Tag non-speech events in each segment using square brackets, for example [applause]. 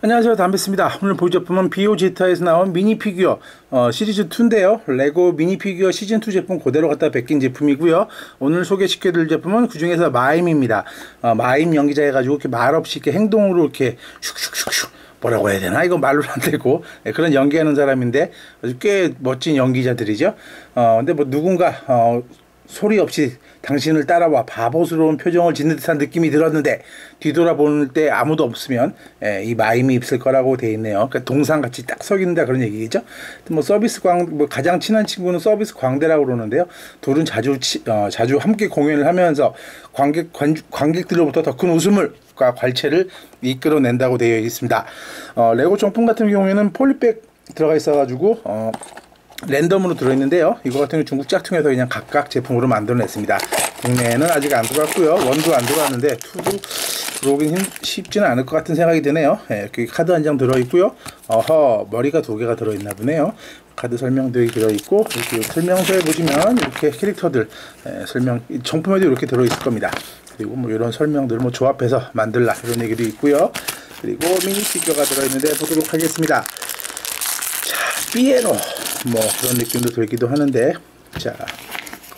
안녕하세요. 담배입니다. 오늘 볼 제품은 비오지타에서 나온 미니 피규어 어, 시리즈 2인데요. 레고 미니 피규어 시즌 2 제품 그대로 갖다 베낀 제품이고요. 오늘 소개시켜 드릴 제품은 그 중에서 마임입니다. 어, 마임 연기자 해가지고 이렇게 말없이 이렇게 행동으로 이렇게 슉슉슉슉 뭐라고 해야 되나? 이거 말로 안 되고. 네, 그런 연기하는 사람인데 아주 꽤 멋진 연기자들이죠. 어 근데 뭐 누군가 어 소리 없이 당신을 따라와 바보스러운 표정을 짓는 듯한 느낌이 들었는데 뒤돌아보는 때 아무도 없으면 예, 이 마임이 있을 거라고 돼 있네요. 그러니까 동상같이 딱 서긴다 그런 얘기겠죠. 뭐 서비스 광, 뭐 가장 친한 친구는 서비스 광대라고 그러는데요. 둘은 자주 치, 어, 자주 함께 공연을 하면서 관객 관, 관객들로부터 더 큰 웃음을 과 괄체를 이끌어낸다고 되어 있습니다. 어, 레고 정품 같은 경우에는 폴리백 들어가 있어가지고 어, 랜덤으로 들어있는데요. 이거 같은 경우 중국 짝퉁에서 그냥 각각 제품으로 만들어냈습니다. 국내에는 아직 안 들어왔고요. 원도 안 들어왔는데 투도 들어오긴 쉽지는 않을 것 같은 생각이 드네요. 예, 여기 카드 한 장 들어있고요. 어허 머리가 두 개가 들어있나 보네요. 카드 설명들이 들어있고 이렇게 설명서에 보시면 이렇게 캐릭터들 예, 설명 정품에도 이렇게 들어있을 겁니다. 그리고 뭐 이런 설명들 뭐 조합해서 만들라 이런 얘기도 있고요. 그리고 미니 피규어가 들어있는데 보도록 하겠습니다. 자, 삐에로 뭐 그런 느낌도 들기도 하는데 자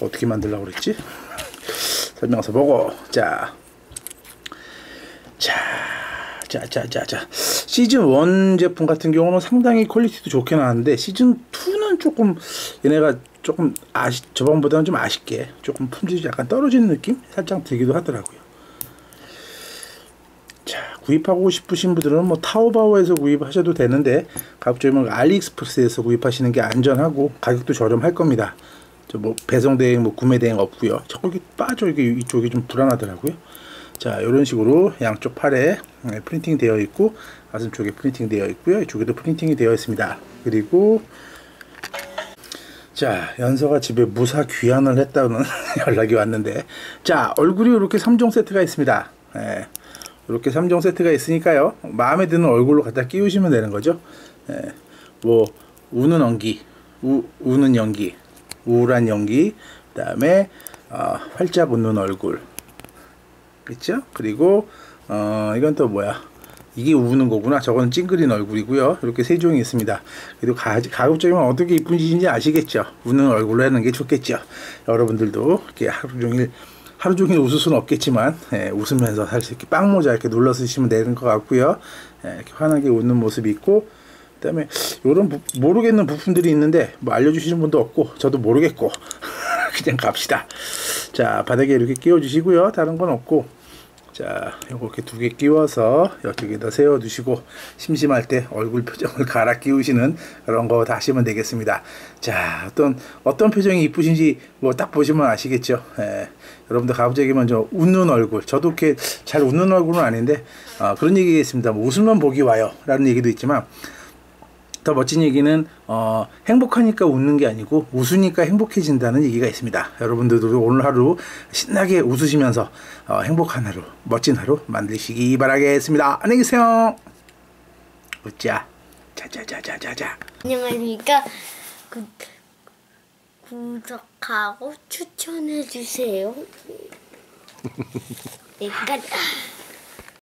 어떻게 만들려고 그랬지 설명서 보고 자 자, 자, 자, 자, 자. 시즌 1 제품 같은 경우는 상당히 퀄리티도 좋게 나왔는데, 시즌 2는 조금, 얘네가 조금 아시, 저번보다는 좀 아쉽게, 조금 품질이 약간 떨어지는 느낌? 살짝 들기도 하더라고요. 자, 구입하고 싶으신 분들은 뭐 타오바오에서 구입하셔도 되는데, 가급적이면 알리익스프레스에서 구입하시는 게 안전하고, 가격도 저렴할 겁니다. 저 뭐 배송 대행, 뭐 구매 대행 없고요. 저기 빠져 이게 이쪽이 좀 불안하더라고요. 자 이런 식으로 양쪽 팔에 네, 프린팅 되어 있고 가슴 쪽에 프린팅 되어 있고요 이쪽에도 프린팅이 되어 있습니다 그리고 자 연서가 집에 무사 귀환을 했다는 [laughs] 연락이 왔는데 자 얼굴이 이렇게 3종 세트가 있습니다 예, 이렇게 3종 세트가 있으니까요 마음에 드는 얼굴로 갖다 끼우시면 되는 거죠 예, 뭐 우는 연기 우, 우는 연기 우울한 연기 그 다음에 어, 활짝 웃는 얼굴 있죠? 그리고 어 이건 또 뭐야? 이게 우는 거구나. 저거는 찡그린 얼굴이고요. 이렇게 세 종이 있습니다. 그리고 가, 가급적이면 어떻게 이쁜 짓인지 아시겠죠? 우는 얼굴로 하는 게 좋겠죠. 여러분들도 이렇게 하루 종일 하루 종일 웃을 수는 없겠지만 예, 웃으면서 살수 있게 빵모자 이렇게 눌러 쓰시면 되는 것 같고요. 예, 이렇게 환하게 웃는 모습이 있고 그다음에 이런 부, 모르겠는 부품들이 있는데 뭐 알려주시는 분도 없고 저도 모르겠고 [laughs] 그냥 갑시다. 자 바닥에 이렇게 끼워주시고요. 다른 건 없고 자, 요거 이렇게 두 개 끼워서 여기에다 세워 두시고 심심할 때 얼굴 표정을 갈아 끼우시는 그런 거 다 하시면 되겠습니다. 자, 어떤 어떤 표정이 이쁘신지 뭐 딱 보시면 아시겠죠. 예, 여러분들 가급적이 먼저 웃는 얼굴. 저도 이렇게 잘 웃는 얼굴은 아닌데 어, 그런 얘기겠습니다. 뭐 웃으면 복이 와요 라는 얘기도 있지만 더 멋진 얘기는 어, 행복하니까 웃는 게 아니고 웃으니까 행복해진다는 얘기가 있습니다. 여러분들도 오늘 하루 신나게 웃으시면서 어, 행복한 하루, 멋진 하루 만드시기 바라겠습니다. 안녕히 계세요. 웃자. 자자자자자자. 안녕하십니까. 구, 구독하고 추천해 주세요. [laughs] 일단